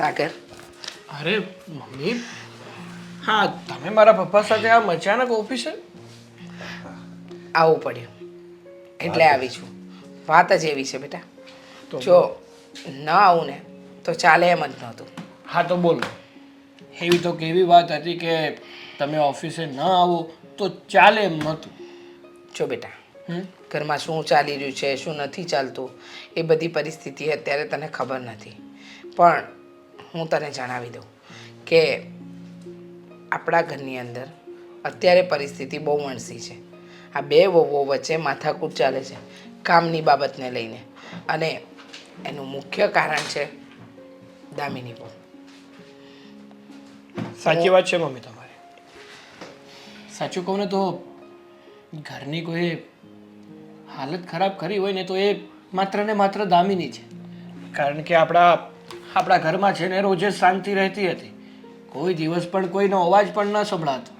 સાગર. અરે મમ્મી. હા તમે મારા પપ્પા સાથે આમ અચાનક ઓફિસે? આવવું પડ્યું. એટલે આવી છું. વાત જ એવી છે બેટા. જો ન આવું ને તો ચાલે એમ જ નહોતું. હા તો બોલો. એવી તો કેવી વાત હતી કે તમે ઓફિસે ન આવો તો ચાલે એમ નહોતું. જો બેટા ઘરમાં શું ચાલી રહ્યું છે શું નથી ચાલતું એ બધી પરિસ્થિતિ અત્યારે તને ખબર નથી. પણ હું તને જણાવી દઉં કે આપણા ઘરની અંદર અત્યારે પરિસ્થિતિ બહુ વણસી છે. આ બે વહુઓ વચ્ચે માથાકૂટ ચાલે છે કામની બાબતને લઈને. અને એનું મુખ્ય કારણ છે દામિની બહુ સાચી વાત છે મમ્મી તમારી. સાચું કહું ને તો ઘરની કોઈ હાલત ખરાબ કરી હોય ને તો એ માત્ર ને માત્ર દામિની છે. કારણ કે આપણા આપણા ઘરમાં છે ને રોજે શાંતિ રહેતી હતી, કોઈ દિવસ પણ કોઈનો અવાજ પણ ન સંભળાતો.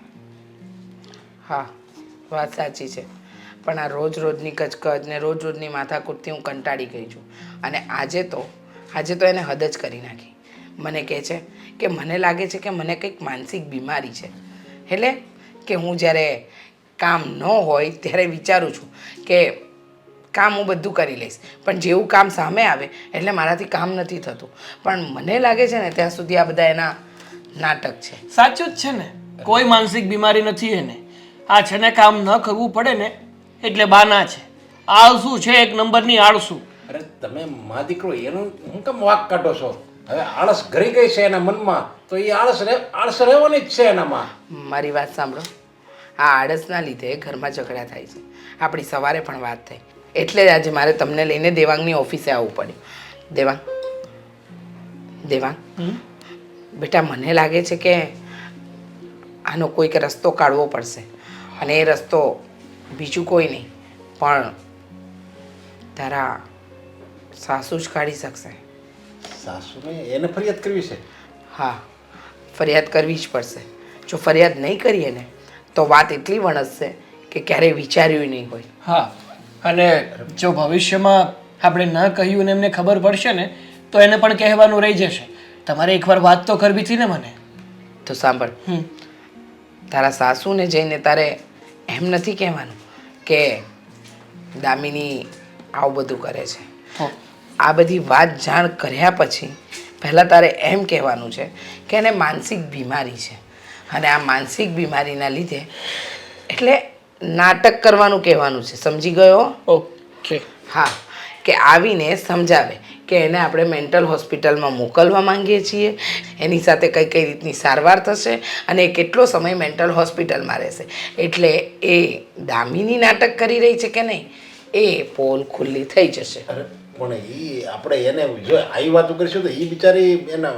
હા, વાત સાચી છે. પણ આ રોજ રોજની કચકચ ને રોજ રોજની માથાકૂટથી હું કંટાળી ગઈ છું. અને આજે તો આજે તો એને હદ જ કરી નાખી. મને કહે છે કે મને લાગે છે કે મને કંઈક માનસિક બીમારી છે. એટલે કે હું જ્યારે કામ ન હોય ત્યારે વિચારું છું કે કામ હું બધું કરી લઈશ. પણ જેવું કામ સામે આવે એટલે મારાથી કામ નથી થતું. પણ મને લાગે છે ને ત્યાં સુધી આ બધા એના નાટક છે. સાચું જ છે ને. કોઈ માનસિક બીમારી નથી એને. આ છે ને કામ ન કરવું પડે ને એટલે બાના છે. આળસુ છે એક નંબરની આળસુ. અરે તમે મા દીકરો એનું હું કેમ વાક કાઢો છો? હવે આળસ ઘરી ગઈ છે એના મનમાં તો એ આળસ રહે આળસ રહેવાની જ છે એનામાં. મારી વાત સાંભળો. આ આળસના લીધે ઘરમાં ઝઘડા થાય છે. આપણી સવારે પણ વાત થઈ. એટલે આજે મારે તમને લઈને દેવાંગની ઓફિસે આવવું પડ્યું. દેવાંગ. દેવાંગ. બેટા મને લાગે છે કે આનો કોઈક રસ્તો કાઢવો પડશે. અને એ રસ્તો બીજું કોઈ નહીં પણ તારા સાસુ જ કાઢી શકશે. સાસુને એને ફરિયાદ કરવી છે? હા ફરિયાદ કરવી જ પડશે. જો ફરિયાદ નહીં કરીએ ને તો વાત એટલી વણસશે કે ક્યારેય વિચાર્યું નહીં હોય. હા. અને જો ભવિષ્યમાં આપણે ન કહ્યું ને એમને ખબર પડશે ને તો એને પણ કહેવાનું રહી જશે. તમારે એકવાર વાત તો કરવી હતી ને મને? તો સાંભળ. હમ. તારા સાસુને જઈને તારે એમ નથી કહેવાનું કે દામિની આવું બધું કરે છે. હો. આ બધી વાત જાણ કર્યા પછી પહેલાં તારે એમ કહેવાનું છે કે એને માનસિક બીમારી છે. અને આ માનસિક બીમારીના લીધે એટલે નાટક કરવાનું કહેવાનું છે. સમજી ગયો? ઓકે હા. કે આવીને સમજાવે કે એને આપણે મેન્ટલ હોસ્પિટલમાં મોકલવા માંગીએ છીએ. એની સાથે કઈ કઈ રીતની સારવાર થશે અને એ કેટલો સમય મેન્ટલ હોસ્પિટલમાં રહેશે. એટલે એ દામિની નાટક કરી રહી છે કે નહીં? એ પોલ ખુલ્લી થઈ જશે. અરે પણ એ આપણે એને જો આવી વાતો કરીશું તો એ બિચારી એના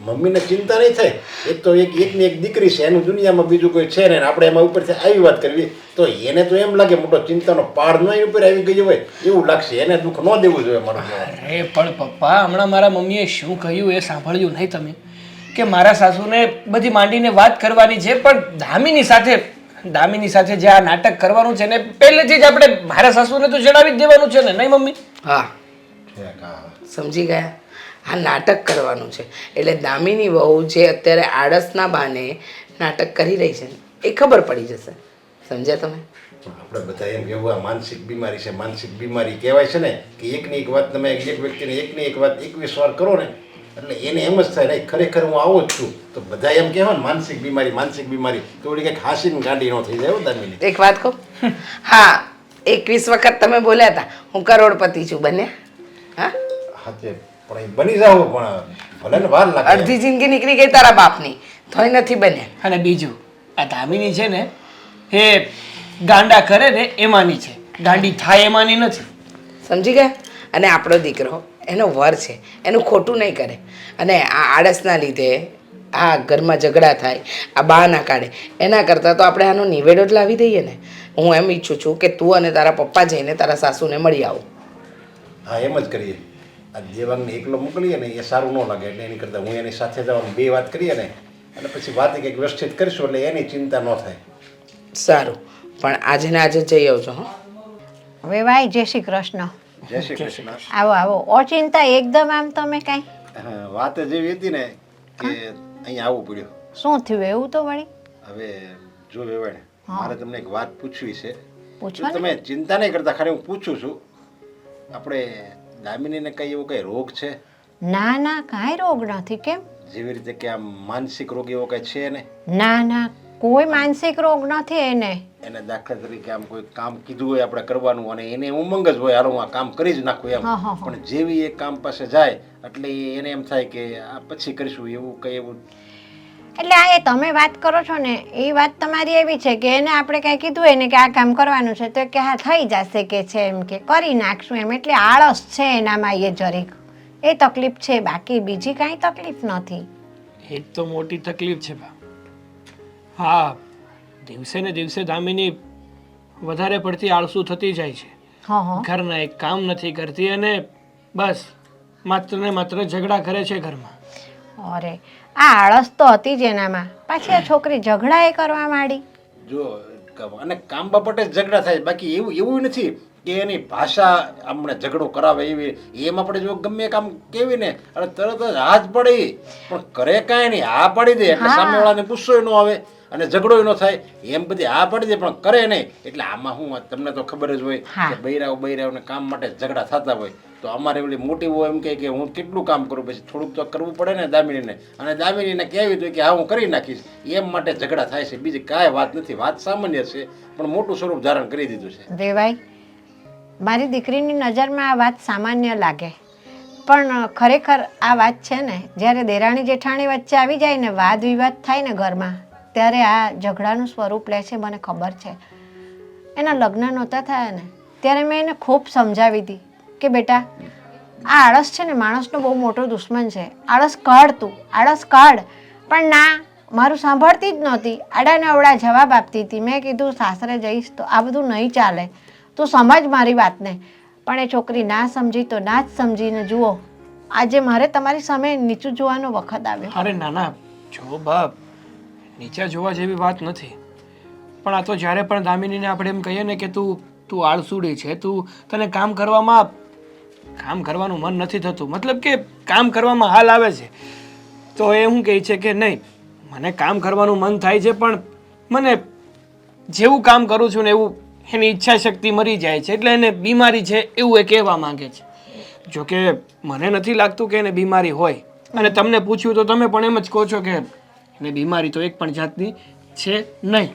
મમ્મીને ચિંતા નહીં થાય. એક તો એક એકની એક દીકરી છે એનું દુનિયામાં બીજું કોઈ છે ને આપણે એમાં ઉપરથી આવી વાત કરવી. તો એને તો એમ લાગે મોટો ચિંતાનો પાડ ન ઉપર આવી ગયો હોય એવું લાગશે. એને દુઃખ ન દેવું જોઈએ મારું અરે પણ પપ્પા હમણાં મારા મમ્મીએ શું કહ્યું એ સાંભળ્યું નહીં તમે. કે મારા સાસુને બધી માંડીને વાત કરવાની છે પણ ધામીની સાથે દામિની સાથે જે આ નાટક કરવાનું છે ને પહેલેથી જ આપણે મારા સાસુને તો જણાવી જ દેવાનું છે ને નહીં મમ્મી? હા. હા. સમજી ગયા. આ નાટક કરવાનું છે. એટલે દામિની વહુ જે અત્યારે આળસના બાને નાટક કરી રહી છે એ ખબર પડી જશે. સમજ્યા તમે? આપણે બધા એમ કેવું આ માનસિક બીમારી છે માનસિક બીમારી કહેવાય છે ને કે એકની એક વાત તમે એક વ્યક્તિને એકની એક વાત એકવીસ વાર કરો ને એટલે એને એમ જ થાય નહીં ખરેખર હું આવો જ છું. તો બધા એમ કહેવાય ને માનસિક બીમારી માનસિક બીમારી. તો ઓલી કંઈક હાસીને ગાંડી ન થઈ જાય દામિની. એક વાત કહું? હા એકવીસ વખત તમે બોલ્યા હતા. હું કરોડપતિ છું બન્યા હા? હા પણ એ બની જાવ પણ ભલે ને વાર લાગે. અડધી જિંદગી નીકળી ગઈ તારા બાપની. તોય નથી બન્યા. અને બીજું આ ધામીની છે ને એ ગાંડા કરે ને એમાંની છે. ગાંડી થાય એમાંની નથી. સમજી ગયા? અને આપણો દીકરો એનો વર છે. એનું ખોટું નહીં કરે. અને આ આળસના લીધે આ ઘરમાં ઝઘડા થાય આ બા ના કાઢે એના કરતાં તો આપણે આનો નિવેડો જ લાવી દઈએ ને. હું એમ ઈચ્છું છું કે તું અને તારા પપ્પા જઈને તારા સાસુને મળી આવો. હા એમ જ કરીએ. આ દેવાંગને એકલો મોકલીએ ને એ સારું ન લાગે એટલે એની કરતાં હું એની સાથે જવાનું બે વાત કરીએ ને અને પછી વાત કંઈક વ્યવસ્થિત કરીશું એટલે એની ચિંતા ન થાય. સારું. પણ આજે ને આજે જઈ આવજો હં. હવે ભાઈ જય શ્રી કૃષ્ણ. જય શ્રી કૃષ્ણ. આવો આવો. ઓચિંતા એકદમ આમ તમે કાંઈ? હા, વાત જ એવી હતી ને કે અહીંયા આવવું પડ્યું. શું થયું? એવું તો વળી? હવે જો વેવાણ મારે તમને એક વાત પૂછવી છે. પૂછો તમે ચિંતા નહીં કરતા ખાલી હું પૂછું છું. આપણે દામિનીને કઈ એવો કઈ રોગ છે? ના ના કાંઈ રોગ નથી કેમ? જેવી રીતે કે આમ માનસિક રોગ એવો કઈ છે ને ના ના કોઈ માનસિક રોગ નથી એને. એને દાખલા તરીકે આમ કોઈ કામ કીધું હોય આપણે કરવાનું અને એને ઉમંગ જ હોય હારું આ કામ કરી જ નાખું એમ. પણ જેવી એ કામ પાસે જાય એટલે એને એમ થાય કે આ પછી કરીશું એવું કઈ એવું એટલે આ એ તમે વાત કરો છો ને એ વાત તમારી એવી છે કે એને આપણે કાંઈ કીધું હોય ને કે આ કામ કરવાનું છે તો કે હા થઈ જશે કે છે એમ કે કરી નાખશું એમ. એટલે આળસ છે એનામાં એ જરીક. એ તકલીફ છે બાકી બીજી કાંઈ તકલીફ નથી. એ તો મોટી તકલીફ છે બા. હા દિવસે ને દિવસે દામિની વધારે પડતી આળસુ થતી જાય છે. ઘરના એક કામ નથી કરતી અને બસ માત્ર ને માત્ર ઝઘડા કરે છે ઘરમાં. અરે આ આળસ તો હતી જ એનામાં. પાછી આ છોકરી ઝઘડા એ કરવા માંડી. જો અને કામ બાપટે ઝઘડા થાય. બાકી એવું એવું નથી કે એની ભાષા અમને ઝઘડો કરાવે એવી. એમ આપણે જો ગમે કામ કેવી ને અને તરત જ હાથ પડી. પણ કરે કાંઈ નહીં હા પાડી દે. એટલે સામેવાળાને ગુસ્સો ન આવે અને ઝઘડો ન થાય. એમ બધી હા પાડી દે પણ કરે નહીં. એટલે આમાં હું તમને તો ખબર જ હોય કે બૈરાઓ બૈરાઓને કામ માટે ઝઘડા થતા હોય. તો અમારે ઓલી મોટી બહુ એમ કહે કે હું કેટલું કામ કરું? પછી થોડુંક તો કરવું પડે ને દામિનીને. અને દામિનીને કહેવી હતું કે હા, હું કરી નાખીશ. એમ માટે ઝઘડા થાય છે. બીજી કાંઈ વાત નથી. વાત સામાન્ય છે, પણ મોટું સ્વરૂપ ધારણ કરી દીધું છે. દેવાય મારી દીકરીની નજરમાં આ વાત સામાન્ય લાગે. પણ ખરેખર આ વાત છે ને, જ્યારે દેરાણી જેઠાણી વચ્ચે આવી જાય ને વાદ વિવાદ થાય ને ઘરમાં, ત્યારે આ ઝઘડાનું સ્વરૂપ લે છે, મને ખબર છે. એના લગ્ન નહોતા થયા ને, ત્યારે મેં એને ખૂબ સમજાવી હતી. કે બેટા, આ આળસ છે ને માણસનો બહુ મોટો દુશ્મન છે. આળસ કાઢ તું, આળસ કાઢ. પણ ના, મારું સાંભળતી જ નહોતી. આડાને અવડા જવાબ આપતી હતી. મેં કીધું, સાસરે જઈશ તો આ બધું નહીં ચાલે. તું સમજ મારી વાતને. પણ એ છોકરી ના સમજી તો ના જ સમજીને જુઓ. આજે મારે તમારી સામે નીચું જોવાનો વખત આવ્યો. અરે નાના, જો બાપ, નીચે જોવા જેવી વાત નથી. પણ આ તો જ્યારે પણ દામિનીને આપણે એમ કહીએ ને કે તું તું આળસુડી છે, તું તને કામ કરવામાં કામ કરવાનું મન નથી થતું. મતલબ કે કામ કરવામાં હાલ આવે છે. તો એ હું કહે છે કે નહીં, મને કામ કરવાનું મન થાય છે, પણ મને જેવું કામ કરું છું ને એવું એની ઈચ્છા શક્તિ મરી જાય છે. એટલે એને બીમારી છે એવું એ કહેવા માંગે છે. જોકે મને નથી લાગતું કે એને બીમારી હોય. અને તમને પૂછ્યું તો તમે પણ એમ જ કહો છો કે એને બીમારી તો એક પણ જાતની છે નહીં.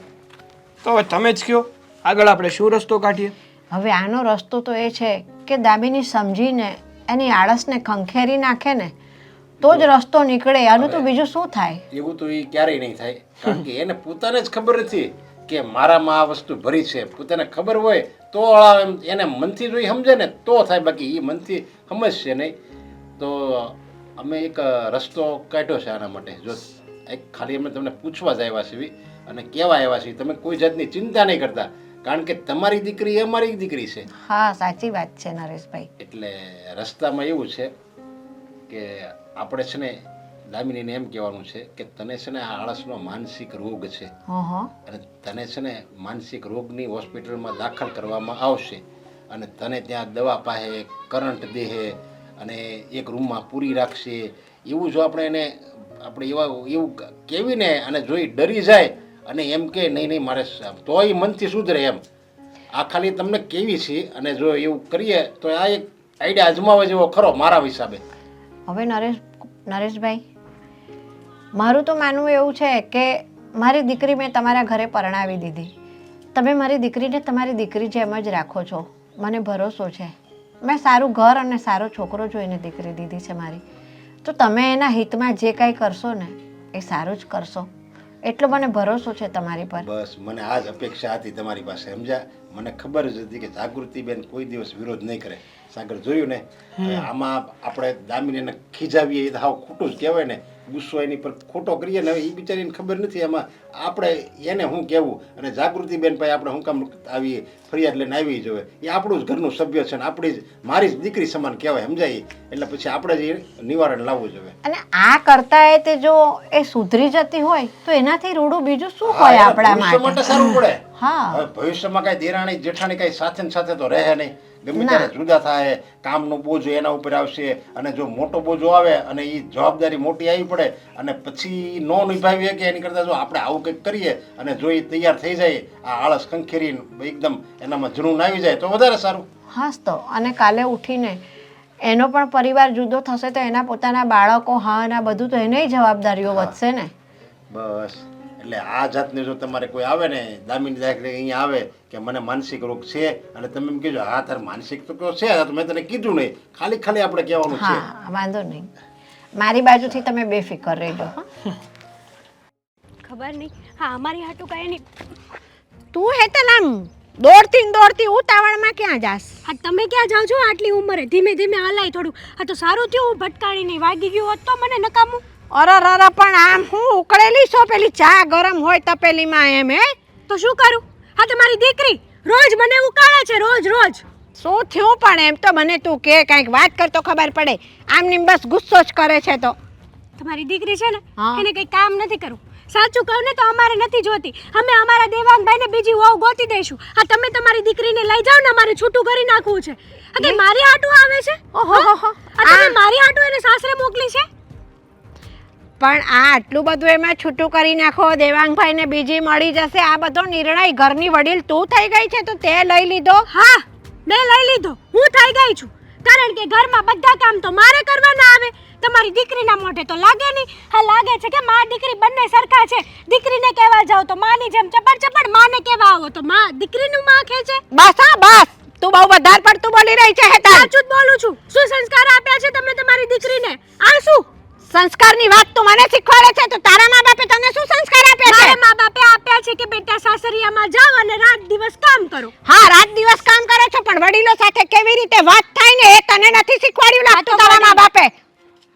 તો હવે તમે જ કહો. આગળ આપણે શું રસ્તો કાઢીએ? હવે આનો રસ્તો તો એ છે કે દાબીની સમજીને એની આળસને ખંખેરી નાખે ને તો જ રસ્તો નીકળે. આનું તો બીજું શું થાય? એવું તો એ ક્યારેય નહીં થાય. કારણ કે એને પોતાને જ ખબર નથી કે મારામાં આ વસ્તુ ભરી છે. પોતાને ખબર હોય તો એને મનથી જોઈ સમજે ને તો થાય. બાકી એ મનથી સમજશે નહીં. તો અમે એક રસ્તો કાઢ્યો છે આના માટે. જો એક ખાલી અમે તમને પૂછવા જ આવ્યા છીએ. અને કહેવા આવ્યા છીએ તમે કોઈ જાતની ચિંતા નહીં કરતા. કારણ કે તમારી દીકરી એ અમારી દીકરી છે. હા સાચી વાત છે નરેશભાઈ. એટલે રસ્તામાં એવું છે કે આપણે છે ને દામિનીને એમ કહેવાનું છે કે તને છે ને આ આળસનો માનસિક રોગ છે. અને તને છે ને માનસિક રોગની હોસ્પિટલમાં દાખલ કરવામાં આવશે અને તને ત્યાં દવા પાસે કરંટ દેહે અને એક રૂમમાં પૂરી રાખશે. એવું જો આપણે એને આપણે એવા એવું કેવીને અને જોઈ ડરી જાય અને એમ કે, નહીં નહીં, મારે તો એ મનથી સુધરે એમ. આ ખાલી તમને કેવી છે? અને જો એવું કરીએ, તો આ એક આઈડિયા અજમાવા જેવો ખરો મારા હિસાબે. હવે નરેશ, નરેશભાઈ, મારું તો માનવું એવું છે કે મારી દીકરી મેં તમારા ઘરે પરણાવી દીધી. તમે મારી દીકરીને તમારી દીકરી જેમ જ રાખો છો. મને ભરોસો છે. મેં સારું ઘર અને સારો છોકરો જોઈને દીકરી દીધી છે મારી. તો તમે એના હિતમાં જે કાંઈ કરશો ને, એ સારું જ કરશો. એટલો મને ભરોસો છે તમારી પર. બસ મને આ જ અપેક્ષા હતી તમારી પાસે સમજ્યા? મને ખબર જ હતી કે જાગૃતિબેન કોઈ દિવસ વિરોધ નહીં કરે. સાગર જોયું ને? આમાં આપણે દામિનીને ખીજાવીએ એ તો હાવ ખોટું જ કહેવાય ને. ગુસ્સો એની પર ખોટો કરીએ ને હવે એ બિચારીને ખબર નથી એમાં આપણે એને શું કહેવું અને જાગૃતિબેન ભાઈ આપણે શું કામ આવી ફરિયાદ લઈને આવી જોઈએ એ આપણું જ ઘરનું સભ્ય છે ને આપણી જ મારી જ દીકરી સમાન કહેવાય સમજાય? એટલે પછી આપણે જ નિવારણ લાવવું જોઈએ અને આ કરતા એ તે જો એ સુધરી જતી હોય તો એનાથી રૂડું બીજું શું હોય આપણા માટે? સારું પડે. હા. ભવિષ્યમાં કઈ દેરાણી જેઠાણી કઈ સાથે સાથે તો રહે નહીં. ગમે ત્યારે જુદા થાય કામનો બોજો એના ઉપર આવશે અને જો મોટો બોજો આવે અને એ જવાબદારી મોટી આવી પડે અને પછી નો નિભાવીએ કે એની કરતાં જો આપણે આવું કંઈક કરીએ અને જો એ તૈયાર થઈ જાય આ આળસ કંખેરી એકદમ એનામાં જૂનું આવી જાય તો વધારે સારું. હાસ તો. અને કાલે ઉઠીને એનો પણ પરિવાર જુદો થશે તો એના પોતાના બાળકો હા એના બધું તો એને જવાબદારીઓ વધશે ને? બસ. એટલે આ જાતની જો તમારે કોઈ આવે ને દામિની દાખલે અહીંયા આવે કે મને માનસિક રોગ છે અને તમે એમ કીધું હા તારે માનસિક તો કયો છે તો મેં તને કીધું નહીં. ખાલી ખાલી આપણે કહેવાનું છે. હા વાંધો નહીં. મારી બાજુથી તમે બેફિકર રહેજો હા. ખબર નહીં. હા અમારી હાટું કાંઈ નહીં. તું હેતલ આમ દોડતી ને દોડતી ઉતાવળમાં ક્યાં જાસ હા તમે ક્યાં જાઓ છો આટલી ઉંમરે? ધીમે ધીમે હલાય થોડું. હા તો સારું થયું. હું ભટકાણી નહીં વાગી ગયું હોત તો મને નકામું. અરે અરે પણ આમ હું ઉકળેલી છો? પેલી ચા ગરમ હોય તપેલીમાં એમ હે? તો શું કરું? હા તમારી દીકરી રોજ મને ઉકાળે છે રોજ રોજ. શું થયું પણ એમ તો મને તું કે કંઈક વાત કર તો ખબર પડે. આમ ને બસ ગુસ્સો જ કરે છે તો. તમારી દીકરી છે ને એને કંઈ કામ નથી કરવું. સાચું કહું ને તો અમારે નથી જોતી. અમે અમારા દેવાંગભાઈને બીજી વહુ ગોતી દઈશું. આ તમે તમારી દીકરીને લઈ જાઓ ને અમારે છૂટું કરી નાખવું છે. અને મારી આટું આવે છે? ઓહો. હા? તમે મારી આટું એને સાસરે મોકલી છે? પણ આ આટલું બધું એમાં છૂટું કરી નાખો દેવાંગભાઈને બીજી મળી જશે. આ બધો નિર્ણય ઘરની વડીલ તું થઈ ગઈ છે તો તે લઈ લીધો. હા મેં લઈ લીધો. હું થઈ ગઈ છું. કારણ કે ઘરમાં બધા કામ તો મારે કરવાના આવે. તમારી દીકરીના મોઢે તો લાગે નહીં. હા લાગે છે કે મા દીકરી બંને સરખા છે. દીકરીને કહેવા જાવ તો માની જેમ ચપડ ચપડ માને કહેવા આવો તો મા દીકરીનું માં છે. બસ હા બસ. તું બહુ વધારે પડતું બોલી રહી છે હેતા સાચું જ બોલું છું. શું સંસ્કાર આપ્યા છે તમે તમારી દીકરીને? આ શું સંસ્કારની વાત તું મને શીખવાડે છે તો તારા મા બાપે તને શું સંસ્કાર આપ્યા છે? મારા મા બાપે આપ્યા છે કે બેટા સાસરિયામાં જાઓ અને રાત દિવસ કામ કરો. હા રાત દિવસ કામ કરે છો પણ વડીલો સાથે કેવી રીતે વાત થાય ને એ તને નથી શીખવાડ્યું લાગતું તારા મા બાપે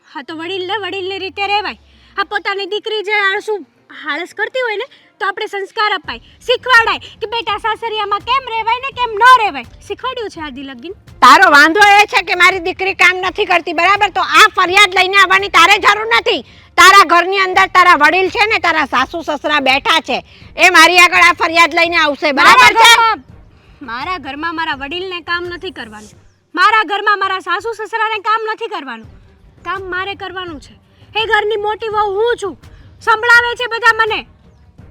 હા તો વડીલને વડીલની રીતે રહેવાય. આ પોતાની દીકરી જે આળસુ હાળસ કરતી હોય ને તો આપણે સંસ્કાર અપાય. શીખવાડાય કે બેટા સાસરિયામાં કેમ રહેવાય ને કેમ ન રહેવાય. શીખવાડ્યું છે આદિ લગીન? તારો વાંધો એ છે કે મારી દીકરી કામ નથી કરતી બરાબર? તો આ ફરિયાદ લઈને આવવાની તારે જરૂર નથી. તારા ઘરની અંદર તારા વડીલ છે ને તારા સાસુ સસરા બેઠા છે એ મારી આગળ આ ફરિયાદ લઈને આવશે બરાબર છે? મારા ઘરમાં મારા વડીલને કામ નથી કરવાનું. મારા ઘરમાં મારા સાસુ સસરાને કામ નથી કરવાનું. કામ મારે કરવાનું છે. એ ઘરની મોટી વહુ હું છું. સંભળાવે છે બધા મને?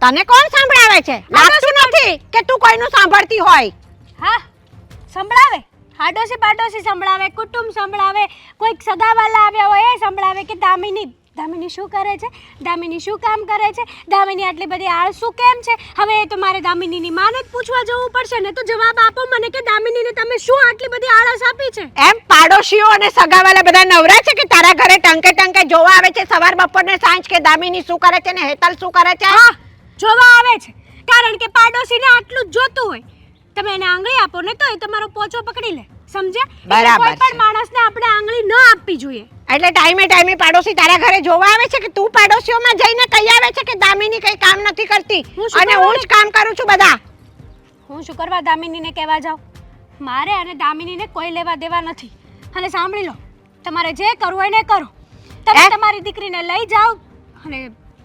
તને કોણ સાંભળાવે છે? લાગતું નથી કે તું કોઈનું સાંભળતી હોય. હા? સંભળાવે? હાડોશી પાડોશી સંભળાવે કુટુંબ સંભળાવે કોઈક સગાવાલા આવ્યા હોય એ સંભળાવે કે દામિની દામિની શું કરે છે? દામિની શું કામ કરે છે? દામિની આટલી બધી આળસુ કેમ છે? હવે એ તો મારે દામિનીની માને જ પૂછવા જવું પડશે ને તો જવાબ આપો મને કે દામિનીને તમે શું આટલી બધી આળસ આપી છે? એમ પાડોશીઓ અને સગાવાલા બધા નવરા છે કે તારા ઘરે ટંકે ટંકે જોવા આવે છે સવાર બપોર ને સાંજ કે દામિની શું કરે છે ને હેતલ શું કરે છે? હા જોવા આવે છે. કારણ કે પાડોશીને આટલું જ જોતું હોય. તમે એને આંગળી આપો ને તો એ તમારો પોચો પકડી લે. સમજ્યા? બરાબર કોઈ પણ માણસને આપણે આંગળી ન આપવી જોઈએ. એટલે ટાઈમે ટાઈમે પાડોશી તારા ઘરે જોવા આવે છે કે તું પાડોશીઓમાં જઈને કહી આવે છે કે દામિની કઈ કામ નથી કરતી? અને હું જ કામ કરું છું બધા. હું શું કરવા દામિનીને કહેવા જાઉં? મારે અને દામિનીને કોઈ લેવા દેવા નથી. અને સાંભળી લો તમારે જે કરવું હોય ને કરો. તમે તમારી દીકરીને લઈ જાઓ અને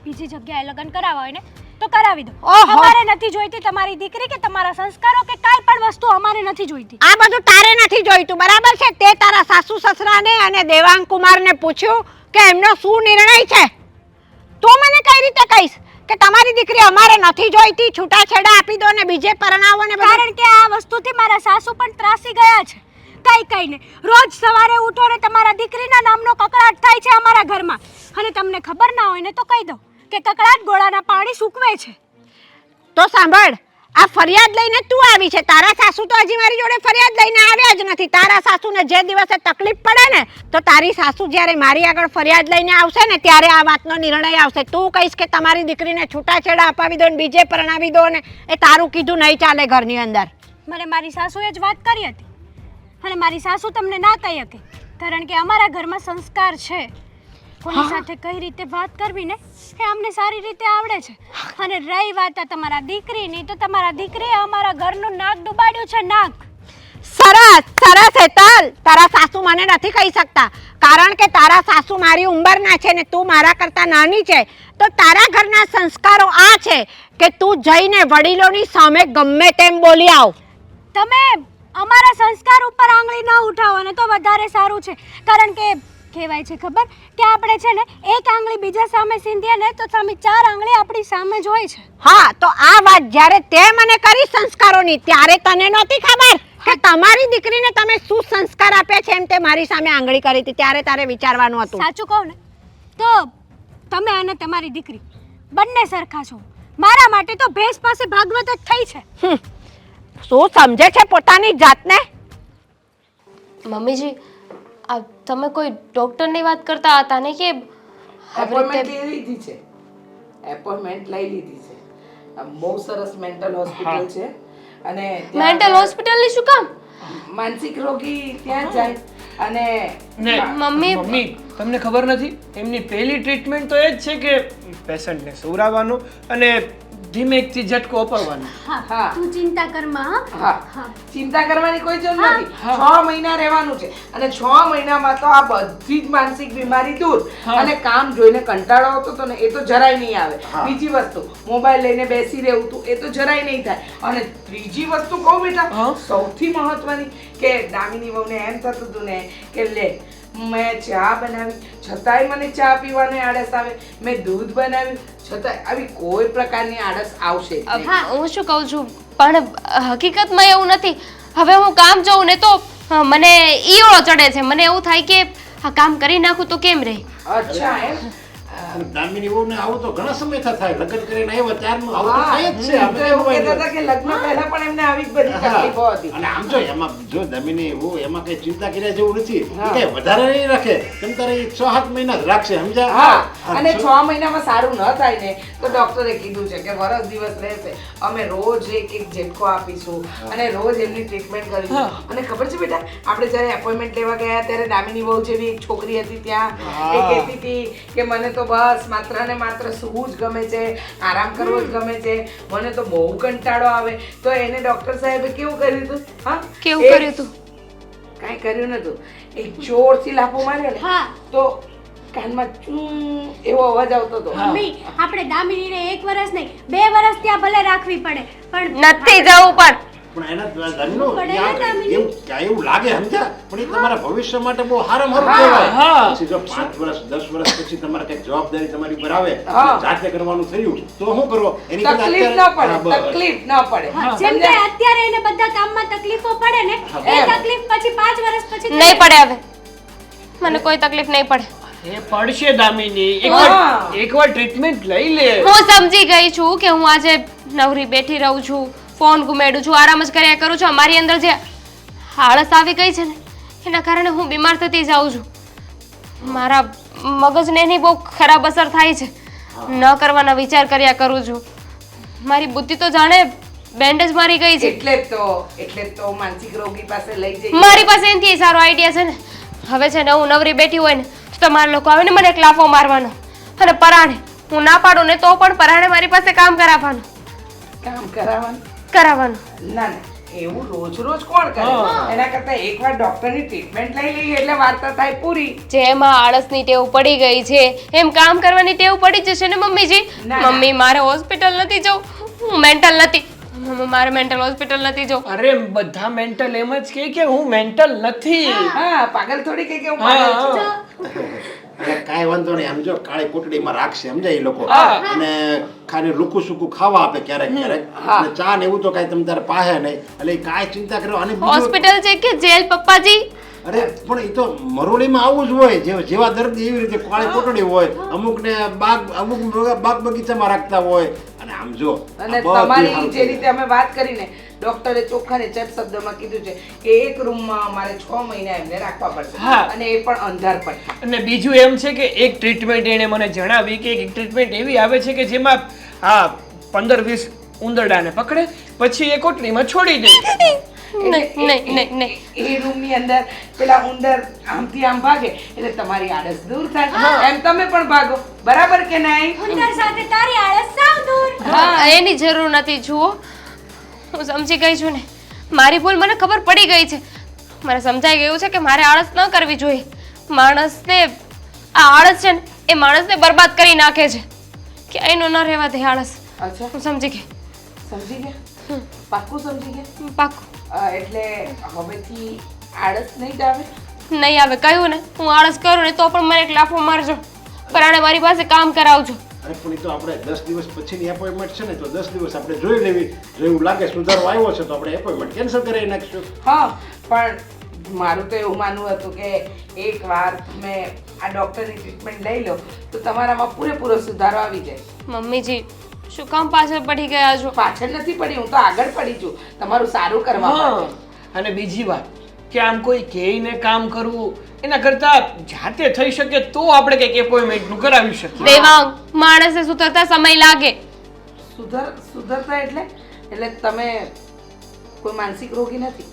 બીજી જગ્યાએ લગ્ન કરાવવા હોય ને તો કરાવી દો! અમારે નથી જોઈતી તમારી દીકરી કે તમારા સંસ્કારો કે કાંઈ પણ વસ્તુ અમારે નથી જોઈતી. આ બધું તારે નથી જોઈતું બરાબર છે? તે તારા સાસુ સસરાને અને દેવાંગ કુમારને પૂછ્યું કે એમનો શું નિર્ણય છે? તું મને કઈ રીતે કહીશ કે તમારી દીકરી અમારે નથી જોઈતી? છૂટાછેડા આપી દો ને બીજે પરણાવો ને કારણ કે આ વસ્તુથી મારા સાસુ પણ ત્રાસી ગયા છે. કઈ કઈને. રોજ સવારે ઉઠો ને તમારા દીકરીના નામનો કકડાટ થાય છે અમારા ઘરમાં. અને તમને ખબર ના હોય ને તો કહી દો કે કકડાટ ગોળાના પાણી સૂકવે છે. તો સાંભળ, આ ફરિયાદ લઈને તું આવી છે. તારા સાસુ તો હજી મારી જોડે ફરિયાદ લઈને આવ્યા જ નથી. તારા સાસુને જે દિવસે તકલીફ પડે ને, તો તારી સાસુ જ્યારે મારી આગળ ફરિયાદ લઈને આવશે ને, ત્યારે આ વાતનો નિર્ણય આવશે. તું કહીશ કે તમારી દીકરીને છૂટાછેડા અપાવી દો ને, બીજે પરણાવી દો ને, એ તારું કીધું નહીં ચાલે ઘરની અંદર. મને મારી સાસુએ જ વાત કરી હતી. અને મારી સાસુ તમને ના કહી શકે કારણ કે અમારા ઘરમાં સંસ્કાર છે. કોની સાથે કઈ રીતે વાત કરવી ને એ અમને સારી રીતે આવડે છે. અને રહી વાત આ તમારા દીકરીની તો તમારા દીકરીએ અમારા ઘરનું નાક ડુબાડ્યું છે નાક. સરસ સરસ હેતલ. તારા સાસુ મને નથી કહી શકતા. કારણ કે તારા સાસુ મારી ઉંમરના છે ને તું મારા કરતા નાની છે. તો તારા ઘરના સંસ્કારો આ છે કે તું જઈને વડીલોની સામે ગમે તેમ બોલી આવ. તમે અમારા સંસ્કાર ઉપર આંગળી ન ઉઠાવો ને તો વધારે સારું છે. કારણ કે કહેવાય છે ખબર? કે આપણે છે ને એક આંગળી બીજા સામે સીંધીએ ને તો સામે ચાર આંગળી આપણી સામે જ હોય છે. હા તો આ વાત જ્યારે તે મને કરી સંસ્કારોની ત્યારે તને નહોતી ખબર કે તમારી દીકરીને તમે શું સંસ્કાર આપ્યા છે એમ તે મારી સામે આંગળી કરી હતી ત્યારે તારે વિચારવાનું હતું. સાચું કહું ને તો તમે અને તમારી દીકરી બંને સરખા છો. મારા માટે તો ભેંસ પાસે ભાગવત જ થઈ છે. શું સમજે છે પોતાની જાતને? મમ્મીજી આ તમે કોઈ ડૉક્ટરની વાત કરતા હતા ને કે એપોઇન્ટમેન્ટ લઈ લીધી છે. એપોઇન્ટમેન્ટ લઈ લીધી છે. આ બહુ સરસ મેન્ટલ હોસ્પિટલ છે. અને ત્યાં મેન્ટલ હોસ્પિટલની શું કામ? માનસિક રોગી ત્યાં જાય. અને મમ્મી મમ્મી તમને ખબર નથી? એમની પહેલી ટ્રીટમેન્ટ તો એ જ છે કે પેશન્ટને સુવરાવવાનું અને ધીમેકથી ઝટકો અપાવવાનો હા તું ચિંતા કરમાં હા. ચિંતા કરવાની કોઈ જરૂર નથી. 6 મહિના રહેવાનું છે અને 6 મહિનામાં તો આ બધી જ માનસિક બીમારી દૂર. અને કામ જોઈને કંટાળો આવતો તો ને એ તો જરાય નહીં આવે. બીજી વસ્તુ મોબાઈલ લઈને બેસી રહેવું તું એ તો જરાય નહીં થાય. અને ત્રીજી વસ્તુ કહું બેટા સૌથી મહત્વની કે દામિની વહુને એમ થતું હતું ને કે લે મેં ચા બનાવી છતાંય મને ચા પીવાની આળસ આવે. મેં દૂધ બનાવ્યું છતાંય આવી કોઈ પ્રકારની આળસ આવશે હા હું શું કહું છું? પણ હકીકતમાં એવું નથી. હવે હું કામ જાઉં ને તો મને ઈયળો ચડે છે. મને એવું થાય કે આ કામ કરી નાખું તો કેમ રહે? અચ્છા એમ? અને દામિની વહુને આવું તો ઘણા સમય થાય. લગ્ન કરીને આવ્યા ત્યારનું. આવું તો થાય જ છે. હું એવું કહેતા હતા કે લગ્ન પહેલા પણ એમને આવી જ બધી તકલીફો હતી. અને આમ જો એમાં જો દામિની એવું એમાં કઈ ચિંતા કર્યા જેવું નથી. કે વધારે નહીં રાખે. તમ તારે છ સાત મહિના જ રાખશે સમજા હા. અને છ- મહિનામાં સારું ન થાય ને તો ડોક્ટરે કીધું છે કે વરસ દિવસ રહેશે. અમે રોજ એક એક ઝેટકો આપીશું અને રોજ એમની ટ્રીટમેન્ટ કરીશું. અને ખબર છે બેટા આપણે જ્યારે એપોઇન્ટમેન્ટ લેવા ગયા ત્યારે દામિની બહુ જેવી એક છોકરી હતી ત્યાં. એ. કહેતી હતી કે મને તો બસ માત્ર ને માત્ર સૂવું જ ગમે છે આરામ કરવો જ ગમે છે. મને તો બહુ કંટાળો આવે. તો એને ડોક્ટર સાહેબે કેવું કર્યું હતું? હા? કેવું કર્યું હતું? કાંઈ કર્યું નતું એક જોરથી લાફો માર્યો ને હા. તો કાનમાં ચૂં એવો અવાજ આવતો હતો. મમ્મી આપણે દામિનીને એક વર્ષ નહીં બે વર્ષ ત્યાં ભલે રાખવી પડે પણ નથી જવું પણ. પણ એના દામિનો પડે ને યાર, દામિની? એવું ક્યાં એવું લાગે સમજ્યા? પણ એ તમારા ભવિષ્ય માટે બહુ હારમ સારું કહેવાય. પછી જો પાંચ વર્ષ દસ વર્ષ પછી તમારે કઈ જવાબદારી તમારી ઉપર આવે જાતે કરવાનું થયું તો શું કરો? એની તકલીફ ન પડે તકલીફ ન પડે. જેમ કે અત્યારે એને બધા કામમાં તકલીફો પડે ને એ તકલીફ પછી પાંચ વર્ષ પછી નહીં પડે હવે. મને કોઈ તકલીફ નહીં પડે. એ પડશે દામિની. એકવાર એકવાર ટ્રીટમેન્ટ લઈ લે. હું સમજી ગઈ છું કે હું આજે નવરી બેઠી રહું છું. ફોન ગુમેડું છું આરામ જ કર્યા કરું છું. મારી અંદર જે આળસ આવી ગઈ છે ને એના કારણે હું બીમાર થતી જાઉં છું. મારા મગજને એની બહુ ખરાબ અસર થાય છે. ન કરવાના વિચાર કર્યા કરું છું. મારી બુદ્ધિ તો જાણે બેન્ડેજ મારી ગઈ છે. એટલે તો એટલે તો માનસિક રોગી પાસે લઈ જઈએ. મારી પાસે એનાથી સારો આઈડિયા છે ને. હવે છે ને હું નવરી બેઠી હોય ને તો તમારા લોકો આવે ને મને એક લાફો મારવાનો. અને પરાણે હું ના પાડું ને તો પણ પરાણે મારી પાસે કામ કરાવવાનું. કામ કરાવવાનું? કરાવવાનું. ના ના એવું રોજ રોજ કોણ કરે? એના કરતા એકવાર ડોક્ટરની ટ્રીટમેન્ટ લઈ લઈએ એટલે વાર્તા થાય પૂરી. જેમાં આળસની ટેવ પડી ગઈ છે એમ કામ કરવાની ટેવ પડી જશે ને મમ્મીજી. મમ્મી મારે હોસ્પિટલ નથી જવું. હું મેન્ટલ નથી. મારે મેન્ટલ હોસ્પિટલ નથી જવું. અરે બધા મેન્ટલ એમ જ કે કે હું મેન્ટલ નથી. હા પાગલ થોડી કે કે હું પાગલ છું. એટલે કાંઈ વાંધો નહીં. સમજો કાળી કોટડીમાં રાખશે સમજાય એ લોકો. અને ખાલી લુકું સુકું ખાવા આપે ક્યારેક ક્યારેક. અને ચા ને એવું તો કાંઈ તમે તારે પાહે નહીં. એટલે કાંઈ ચિંતા કરો. અને હોસ્પિટલ છે કે જેલ પપ્પાજી? અરે પણ એ તો મરોડીમાં આવું જ હોય. જેવા દર્દી એવી રીતે કાળી કોટડી હોય અમુક ને બાગ અમુક બાગ બગીચામાં રાખતા હોય. અને આમ જો અને તમારી જે રીતે અમે વાત કરીને ડોક્ટરે ચોખ્ખા ને ચટ શબ્દમાં કીધું છે કે એક રૂમમાં અમારે છ મહિના એમને રાખવા પડશે. હા. અને એ પણ અંધાર પટ્ટી અને બીજું એમ છે કે એક ટ્રીટમેન્ટ એણે મને જણાવી કે એક ટ્રીટમેન્ટ એવી આવે છે કે જેમાં આ પંદર વીસ ઉંદરડાને પકડે પછી એ કોટલીમાં છોડી દે. નહીં નહીં નહીં નહીં એ રૂમની અંદર પેલા ઉંદર આમથી આમ ભાગે એટલે તમારી આળસ દૂર થાય. એમ તમે પણ ભાગો. બરાબર કે નહીં? ઉંદર સાથે તારી આળસ સાવ દૂર. હા એની જરૂર નથી જુઓ. હું સમજી ગઈ છું ને. મારી ભૂલ મને ખબર પડી ગઈ છે. મને સમજાઈ ગયું છે કે મારે આળસ ન કરવી જોઈએ. માણસને આ આળસ છે ને એ માણસને બરબાદ કરી નાખે છે. કે અહીંનો ન રહેવા દે આળસ. અચ્છા. હું સમજી ગઈ. સમજી ગયા? પાક્કું સમજી ગયા? પાક્કું. એટલે હવેથી આળસ નહીં આવે? નહીં આવે. કહ્યું ને હું આળસ કરું ને તો પણ મને એક લાફો મારજો. પરાણે મારી પાસે કામ કરાવજો. અરે પણ એ તો આપણે દસ દિવસ પછીની એપોઇન્ટમેન્ટ છે ને તો દસ દિવસ આપણે જોઈ લેવી. જો એવું લાગે સુધારો આવ્યો છે તો આપણે એપોઇન્ટમેન્ટ કેન્સલ કરી નાખશું. હા પણ મારું તો એવું માનવું હતું કે એક વાર તમે આ ડૉક્ટરની ટ્રીટમેન્ટ લઈ લો તો તમારામાં પૂરેપૂરો સુધારો આવી જાય. મમ્મીજી શું કામ પાછળ પડી ગયા છો? પાછળ નથી પડી હું તો આગળ પડી છું. તમારું સારું કરવા અને બીજી વાત કે આમ કોઈ કહેને કામ કરવું એના કરતા જાતે થઈ શકે તો આપણે કંઈક એપોઇન્ટમેન્ટનું કરાવી શકીએ. દેવાંગ માણસે સુધરતા સમય લાગે. સુધર સુધરતા એટલે? એટલે તમે કોઈ માનસિક રોગી નથી?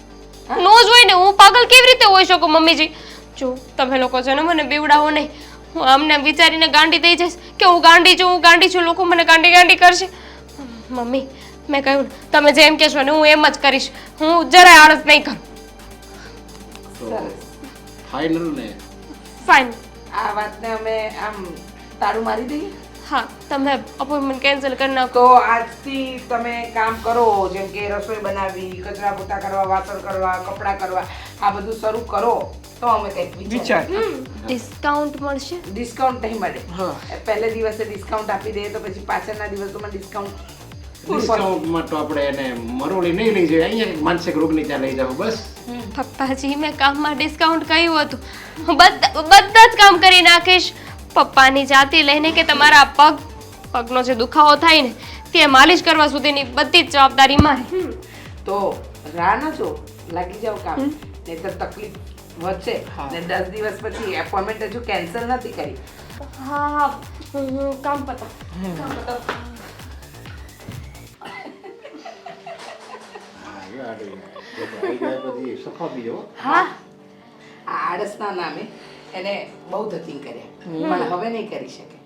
નો જ હોય ને હું પાગલ કેવી રીતે હોઈ શકું મમ્મીજી? જો તમે લોકો છે ને મને બીવડાવો નહીં. હું આમને વિચારીને ગાંડી થઈ જઈશ કે હું ગાંડી છું હું ગાંડી છું લોકો મને ગાંડી ગાંડી કરશે. મમ્મી મેં કહ્યું તમે જેમ કહેશો ને હું એમ જ કરીશ. હું જરાય આળસ નહીં કરું. તો ફાઇનલ ને? ફાઇન આ વાતને અમે આમ તાળું મારી દઈએ? હા તમે અપોઇન્ટમેન્ટ કેન્સલ કરી નાખો. તો આજથી તમે કામ કરો જેમ કે રસોઈ બનાવવી કચરા પોતા કરવા વાસણ કરવા કપડાં કરવા આ બધું શરૂ કરો તો અમે કંઈક વિચાર. ડિસ્કાઉન્ટ મળશે? ડિસ્કાઉન્ટ નહીં મળે. હા. પહેલે દિવસે ડિસ્કાઉન્ટ આપી દઈએ તો પછી પાછળના દિવસોમાં ડિસ્કાઉન્ટ કામમાં ડિસ્કાઉન્ટ કહ્યું હતું બધા જ કામ કરી નાખીશ પપ્પાની જાતિ લઈને કે તમારા પગ પગનો જે દુખાવો થાય ને તે માલિશ કરવા સુધીની બધી જ જવાબદારી મારી તો રાહ ન જો લાગી જાવ કામ નહીતર તકલીફ વધશે ને દસ દિવસ પછી એપોઇન્ટમેન્ટ હજુ કેન્સલ નથી કરી હા કામ પતા કામ પતાવ પછી હા. આ આળસના નામે એને બહુ ધતિંગ કર્યા. પણ હવે નહીં કરી શકે.